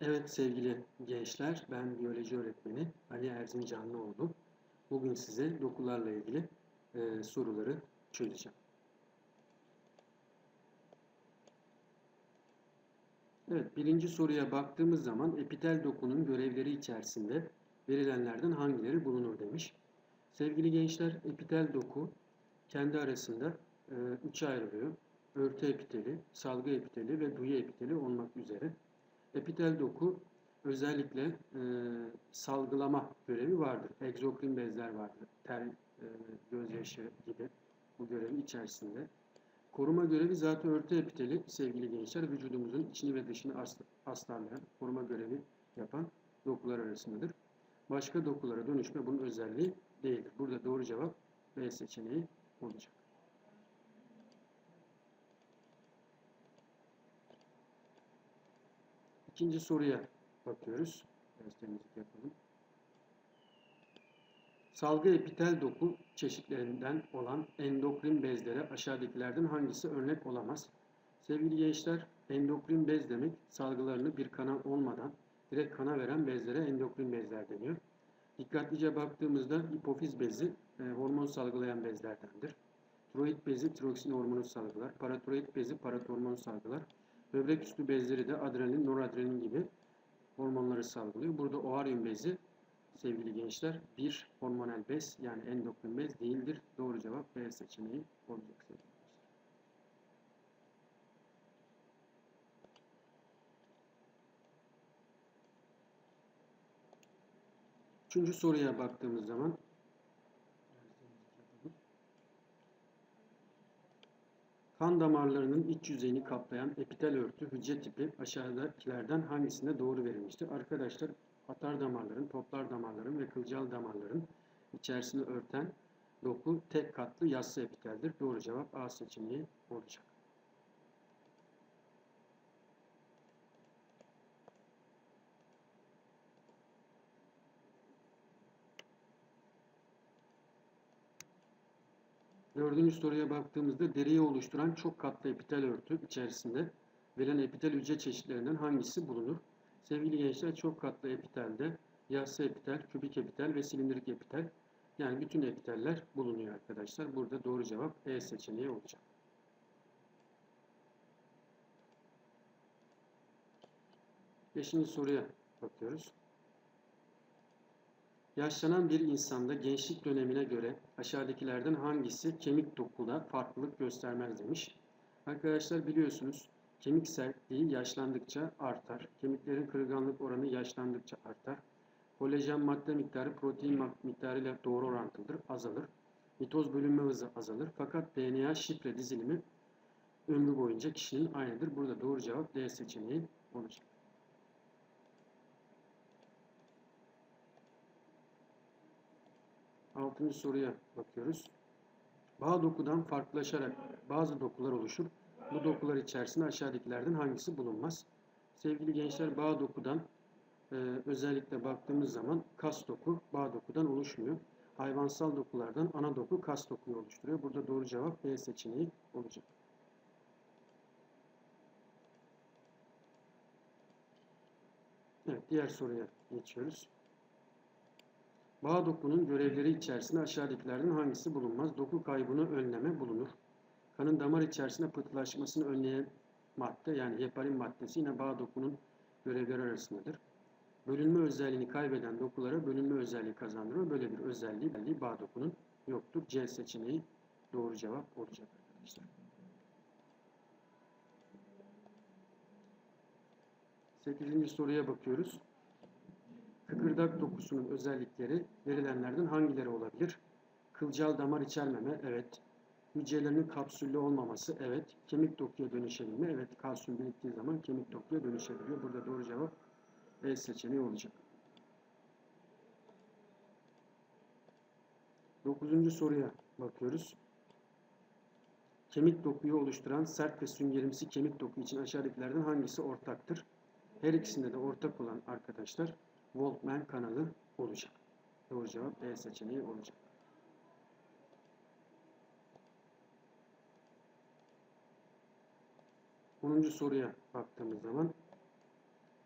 Evet sevgili gençler, ben biyoloji öğretmeni Ali Erzincanlıoğlu. Bugün size dokularla ilgili e, soruları çözeceğim. Evet, birinci soruya baktığımız zaman epitel dokunun görevleri içerisinde verilenlerden hangileri bulunur demiş. Sevgili gençler, epitel doku kendi arasında e, üçe ayrılıyor. Örtü epiteli, salgı epiteli ve duyu epiteli olmak üzere. Epitel doku özellikle e, salgılama görevi vardır. Egzokrin bezler vardır. Ter, e, gözyaşı gibi bu görevi içerisinde. Koruma görevi zaten örtü epiteli sevgili gençler vücudumuzun içini ve dışını astarlayan, koruma görevi yapan dokular arasındadır. Başka dokulara dönüşme bunun özelliği değildir. Burada doğru cevap B seçeneği olacak. İkinci soruya bakıyoruz. Biraz yapalım. Salgı epitel doku çeşitlerinden olan endokrin bezlere aşağıdakilerden hangisi örnek olamaz? Sevgili gençler, endokrin bez demek salgılarını bir kanal olmadan direkt kana veren bezlere endokrin bezler deniyor. Dikkatlice baktığımızda hipofiz bezi e, hormon salgılayan bezlerdendir. Tiroid bezi tiroksin hormonu salgılar. Paratiroid bezi paratormon salgılar. Böbrek üstü bezleri de adrenalin, noradrenalin gibi hormonları salgılıyor. Burada ovaryum bezi sevgili gençler bir hormonal bez yani endokrin bez değildir. Doğru cevap B seçeneği olacak sevgili Üçüncü soruya baktığımız zaman Kan damarlarının iç yüzeyini kaplayan epitel örtü hücre tipi aşağıdakilerden hangisinde doğru verilmiştir? Arkadaşlar atar damarların, toplar damarların ve kılcal damarların içerisini örten doku tek katlı yassı epiteldir. Doğru cevap A seçeneği olacak. Dördüncü soruya baktığımızda deriyi oluşturan çok katlı epitel örtü içerisinde verilen epitel hücre çeşitlerinden hangisi bulunur? Sevgili gençler çok katlı epitelde yassı epitel, kübik epitel ve silindirik epitel yani bütün epiteller bulunuyor arkadaşlar. Burada doğru cevap E seçeneği olacak. Beşinci soruya bakıyoruz. Yaşlanan bir insanda gençlik dönemine göre aşağıdakilerden hangisi kemik dokuda farklılık göstermez demiş. Arkadaşlar biliyorsunuz kemik sertliği yaşlandıkça artar. Kemiklerin kırılganlık oranı yaşlandıkça artar. Kolajen madde miktarı protein miktarı ile doğru orantılıdır, azalır. Mitoz bölünme hızı azalır. Fakat DNA şifre dizilimi ömrü boyunca kişinin aynıdır. Burada doğru cevap D seçeneği olacak. Altıncı soruya bakıyoruz. Bağ dokudan farklılaşarak bazı dokular oluşur. Bu dokular içerisinde aşağıdakilerden hangisi bulunmaz? Sevgili gençler bağ dokudan e, özellikle baktığımız zaman kas doku bağ dokudan oluşmuyor. Hayvansal dokulardan ana doku kas dokuyu oluşturuyor. Burada doğru cevap B seçeneği olacak. Evet diğer soruya geçiyoruz. Bağ dokunun görevleri içerisinde aşağıdakilerden hangisi bulunmaz? Doku kaybını önleme bulunur. Kanın damar içerisinde pıhtılaşmasını önleyen madde yani heparin maddesi yine bağ dokunun görevleri arasındadır. Bölünme özelliğini kaybeden dokulara bölünme özelliği kazandırma böyle bir özelliği belli bağ dokunun yoktur. C seçeneği doğru cevap olacak arkadaşlar. Sekizinci soruya bakıyoruz. Kıkırdak dokusunun özellikleri verilenlerden hangileri olabilir? Kılcal damar içermeme, evet. Hücrelerinin kapsüllü olmaması, evet. Kemik dokuya dönüşebilme, evet. Kalsiyum biriktiği zaman kemik dokuya dönüşebiliyor. Burada doğru cevap E seçeneği olacak. Dokuzuncu soruya bakıyoruz. Kemik dokuyu oluşturan sert ve süngerimsi kemik doku için aşağıdakilerden hangisi ortaktır? Her ikisinde de ortak olan arkadaşlar Walkman kanalı olacak. Doğru cevap E seçeneği olacak. Onuncu soruya baktığımız zaman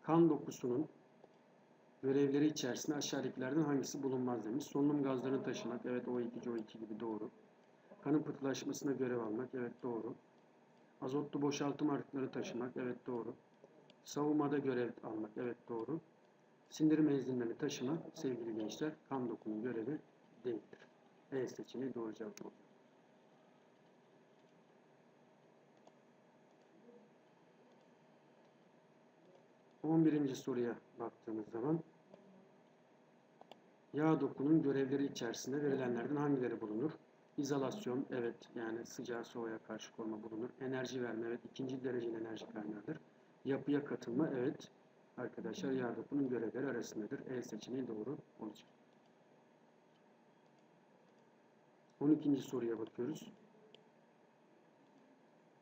kan dokusunun görevleri içerisinde aşağıdakilerden hangisi bulunmaz demiş. Solunum gazlarını taşımak, evet O2, CO2 gibi doğru. Kanın pıhtılaşmasına görev almak, evet doğru. Azotlu boşaltım artıkları taşımak, evet doğru. Savunmada görev almak, evet doğru. Sindirim enzimlerini taşımak, sevgili gençler, kan dokunun görevi değildir. E seçeneği doğru cevap olacak. On birinci soruya baktığımız zaman yağ dokunun görevleri içerisinde verilenlerden hangileri bulunur? İzolasyon, evet yani sıcağa soğuğa karşı koruma bulunur. Enerji verme, evet ikinci dereceli enerji kaynağıdır. Yapıya katılma, evet arkadaşlar dokunun görevleri arasındadır. E seçeneği doğru olacak. 12. soruya bakıyoruz.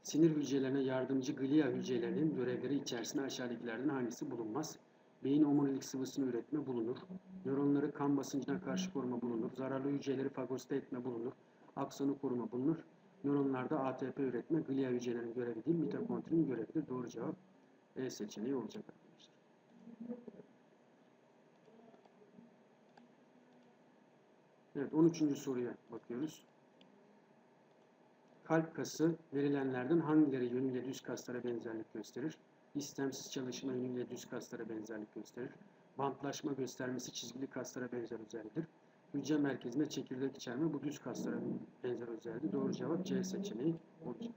Sinir hücrelerine yardımcı glia hücrelerinin görevleri içerisinde aşağıdakilerden hangisi bulunmaz? Beyin omurilik sıvısını üretme bulunur. Nöronları kan basıncına karşı koruma bulunur. Zararlı hücreleri fagosite etme bulunur. Aksonu koruma bulunur. Nöronlarda ATP üretme glia hücrelerinin görevi değil, mitokondrinin görevidir. Doğru cevap E seçeneği olacak. Evet 13. soruya bakıyoruz. Kalp kası verilenlerden hangileri yönüyle düz kaslara benzerlik gösterir? İstemsiz çalışma yönüyle düz kaslara benzerlik gösterir. Bantlaşma göstermesi çizgili kaslara benzer özelliğidir. Hücre merkezinde çekirdek içerme bu düz kaslara benzer özelliği. Doğru cevap C seçeneği olacak.